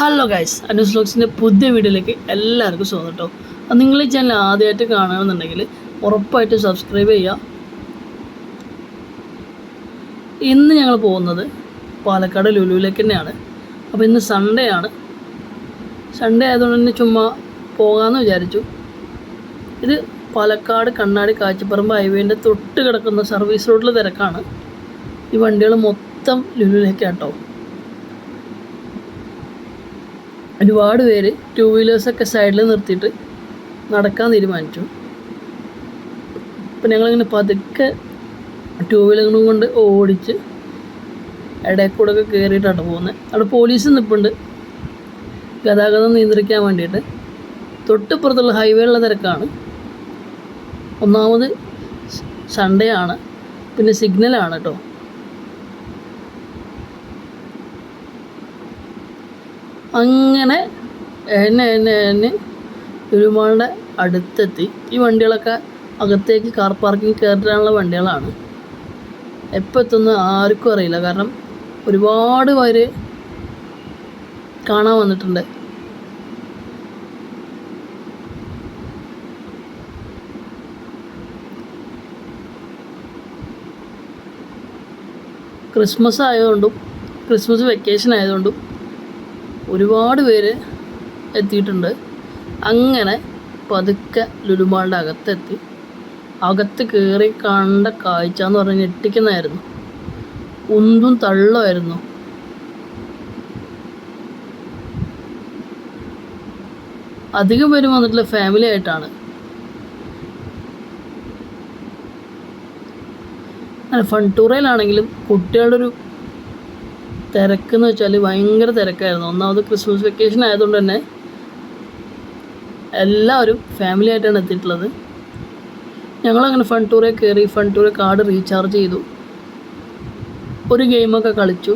Hello guys Anu's വ്ലോഗ്സിന്റെ പുതിയ വീഡിയോയിലേക്ക് എല്ലാവർക്കും സ്വാഗതം കേട്ടോ അത് നിങ്ങൾ ഈ ചാനൽ ആദ്യമായിട്ട് കാണുകയാണെന്നുണ്ടെങ്കിൽ ഉറപ്പായിട്ട് സബ്സ്ക്രൈബ് ചെയ്യുക. ഇന്ന് ഞങ്ങൾ പോകുന്നത് പാലക്കാട് ലുലുവിലേക്ക് തന്നെയാണ്. അപ്പോൾ ഇന്ന് സൺഡേ ആണ്. സൺഡേ ആയതുകൊണ്ട് തന്നെ ചുമ്മാ പോകാമെന്ന് വിചാരിച്ചു. ഇത് പാലക്കാട് കണ്ണാടി കാച്ചിപ്പറമ്പ് ഹൈവേന്റെ തൊട്ട് കിടക്കുന്ന സർവീസ് റോഡിൽ തിരക്കാണ്. ഈ വണ്ടികൾ മൊത്തം ലുലുവിലേക്കാട്ടോ ഒരുപാട് പേര് ടു വീലേഴ്സൊക്കെ സൈഡിൽ നിർത്തിയിട്ട് നടക്കാൻ തീരുമാനിച്ചു. അപ്പം ഞങ്ങളിങ്ങനെ പതുക്കെ ടു വീലറും കൊണ്ട് ഓടിച്ച് ഇടയിൽ കൂടെ ഒക്കെ കയറിയിട്ടാണ് പോകുന്നത് അവിടെ പോലീസ് നിൽപ്പുണ്ട് ഗതാഗതം നിയന്ത്രിക്കാൻ വേണ്ടിയിട്ട്. തൊട്ടിപ്പുറത്തുള്ള ഹൈവേയുള്ള തിരക്കാണ്. ഒന്നാമത് സൺഡേ ആണ്. പിന്നെ സിഗ്നലാണ് കേട്ടോ അങ്ങനെ എന്നെ എന്നെ എന്നെ തിരുമാളുടെ അടുത്തെത്തി. ഈ വണ്ടികളൊക്കെ അകത്തേക്ക് കാർ പാർക്കിംഗ് കയറ്റാനുള്ള വണ്ടികളാണ്. എപ്പോൾ എത്തുന്ന ആർക്കും അറിയില്ല. കാരണം ഒരുപാട് പേര് കാണാൻ വന്നിട്ടുണ്ട്. ക്രിസ്മസ് ആയതുകൊണ്ടും ക്രിസ്മസ് വെക്കേഷൻ ആയതുകൊണ്ടും ഒരുപാട് പേര് എത്തിയിട്ടുണ്ട്. അങ്ങനെ പതുക്കെ ലുലുമാളുടെ അകത്തെത്തി. അകത്ത് കയറി കണ്ട കാഴ്ച എന്ന് പറഞ്ഞാൽ ഞെട്ടിക്കുന്നതായിരുന്നു. ഉന്തും തള്ളുമായിരുന്നു. അധികം പേരും വന്നിട്ടുള്ള ഫാമിലി ആയിട്ടാണ്. ഫൺ ടൂറയിലാണെങ്കിലും കുട്ടികളുടെ ഒരു തിരക്കെന്ന് വെച്ചാൽ ഭയങ്കര തിരക്കായിരുന്നു. ഒന്നാമത് ക്രിസ്മസ് വെക്കേഷൻ ആയതുകൊണ്ട് തന്നെ എല്ലാവരും ഫാമിലി ആയിട്ടാണ് എത്തിയിട്ടുള്ളത്. ഞങ്ങളങ്ങനെ ഫൺ ടൂറെ കയറി ഫൺ ടൂറെ കാർഡ് റീചാർജ് ചെയ്തു. ഒരു ഗെയിമൊക്കെ കളിച്ചു.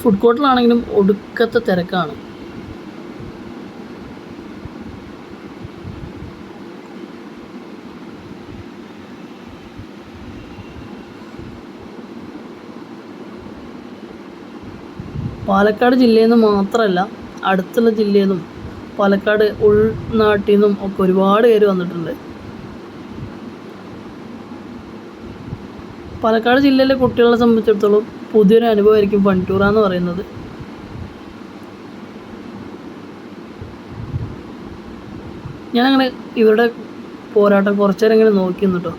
ഫുഡ് കോർട്ടിലാണെങ്കിലും ഒടുക്കത്തെ തിരക്കാണ്. പാലക്കാട് ജില്ലയിൽ നിന്ന് മാത്രമല്ല അടുത്തുള്ള ജില്ലയിൽ നിന്നും പാലക്കാട് ഉൾനാട്ടിൽ നിന്നും ഒക്കെ ഒരുപാട് പേര് വന്നിട്ടുണ്ട്. പാലക്കാട് ജില്ലയിലെ കുട്ടികളെ സംബന്ധിച്ചിടത്തോളം പുതിയൊരു അനുഭവമായിരിക്കും പണ്ടൂറ എന്ന് പറയുന്നത്. ഞാനങ്ങനെ ഇവരുടെ പോരാട്ടം കുറച്ചു നേരം ഇങ്ങനെ നോക്കി നിന്നിട്ടോ.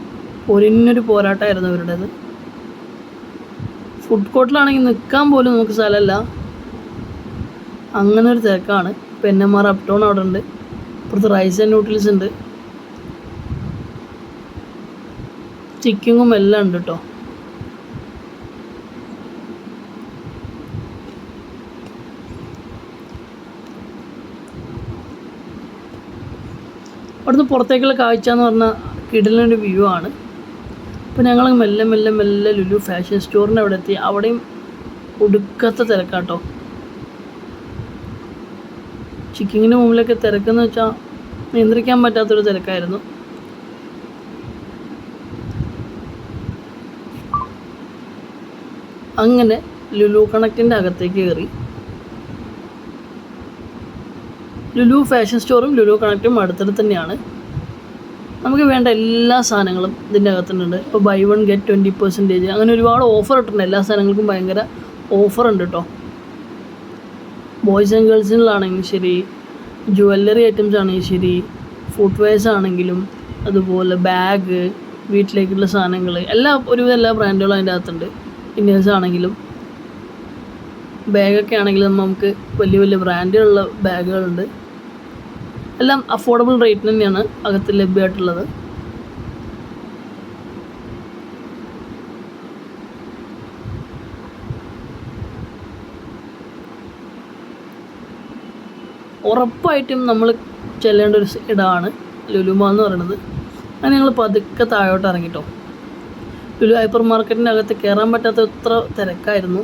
പൊരിഞ്ഞൊരു പോരാട്ടമായിരുന്നു ഇവരുടേത്. ഫുഡ് കോർട്ടിലാണെങ്കിൽ നിൽക്കാൻ പോലും നമുക്ക് സ്ഥലമല്ല. അങ്ങനെ ഒരു തിരക്കാണ്. അപ് ടൗൺ അവിടെ ഉണ്ട് ഇപ്പുറത്ത് റൈസ് ആൻഡ് നൂഡിൽസ് ഉണ്ട് ചിക്കിങ്ങും എല്ലാം ഉണ്ട് കേട്ടോ അവിടുന്ന് പുറത്തേക്കുള്ള കാഴ്ച എന്ന് പറഞ്ഞാൽ കിടലിനൊരു വ്യൂ ആണ്. അപ്പോൾ ഞങ്ങൾ മെല്ലെ മെല്ലെ മെല്ലെ ലുലു ഫാഷൻ സ്റ്റോറിന്റെ അവിടെ എത്തി. അവിടെയും ഒടുക്കത്തെ തിരക്കാട്ടോ ചിക്കിങ്ങിന് മുമ്പിലൊക്കെ തിരക്കെന്ന് വെച്ചാൽ നിയന്ത്രിക്കാൻ പറ്റാത്തൊരു തിരക്കായിരുന്നു. അങ്ങനെ ലുലു കണക്റ്റിന്റെ അകത്തേക്ക് കയറി. ലുലു ഫാഷൻ സ്റ്റോറും ലുലു കണക്റ്റും അടുത്തടുത്ത് തന്നെയാണ്. നമുക്ക് വേണ്ട എല്ലാ സാധനങ്ങളും ഇതിന്റെ അകത്തുണ്ട്. ഇപ്പോൾ buy one get twenty percentage അങ്ങനെ ഒരുപാട് ഓഫർ ഇട്ടിട്ടുണ്ട്. എല്ലാ സാധനങ്ങൾക്കും ഭയങ്കര ഓഫർ ഉണ്ട് കേട്ടോ ബോയ്സ് ആൻഡ് ഗേൾസിനുള്ളതാണെങ്കിലും ശരി ജുവല്ലറി ഐറ്റംസ് ആണെങ്കിലും ശരി ഫുഡ് വെയർസ് ആണെങ്കിലും അതുപോലെ ബാഗ് വീട്ടിലേക്കുള്ള സാധനങ്ങൾ എല്ലാ ഒരുവിധം എല്ലാ ബ്രാൻഡുകളും അതിന്റെ അകത്തുണ്ട്. ഇന്നേഴ്സ് ആണെങ്കിലും ബാഗൊക്കെ ആണെങ്കിലും നമുക്ക് വലിയ വലിയ ബ്രാൻഡുകളുള്ള ബാഗുകളുണ്ട് എല്ലാം അഫോർഡബിൾ റേറ്റിന് തന്നെയാണ് അകത്ത് ലഭ്യമായിട്ടുള്ളത്. ഉറപ്പായിട്ടും നമ്മൾ ചെല്ലേണ്ട ഒരു ഇടമാണ് ലുലുമ എന്ന് പറയുന്നത് അങ്ങനെ ഞങ്ങൾ പതുക്കെ താഴോട്ട് ഇറങ്ങിട്ടോ. ലുലു ഹൈപ്പർ മാർക്കറ്റിന്റെ അകത്ത് കയറാൻ പറ്റാത്ത എത്ര തിരക്കായിരുന്നു.